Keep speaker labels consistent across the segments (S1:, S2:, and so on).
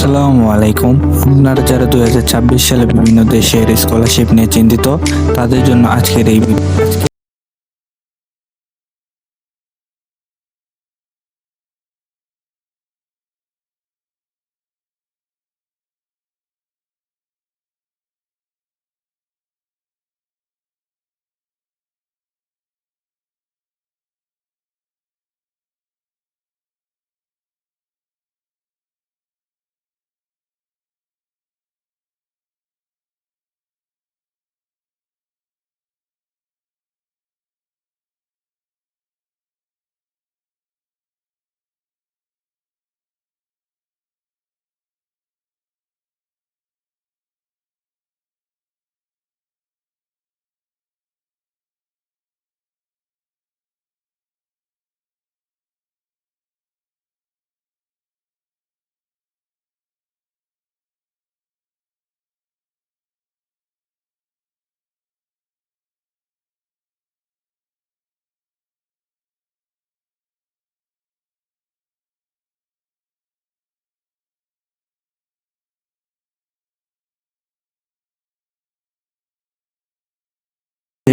S1: আসসালামু আলাইকুম। আপনারা যারা দু সালে বিভিন্ন দেশের স্কলারশিপ নিয়ে চিন্তিত, তাদের জন্য আজকের এই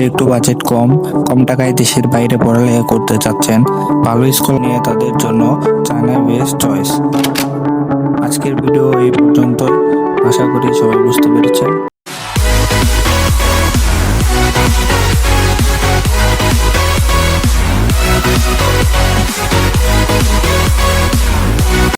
S1: একটু বাজেট কম কম টাকায় দেশের বাইরে পড়ালেখা করতে চাচ্ছেন, ভালো স্কুল নিয়ে তাদের জন্য চায়না বেস্ট চয়েস আজকের ভিডিও এই পর্যন্ত আশা করি সবাই বুঝতে পেরেছেন।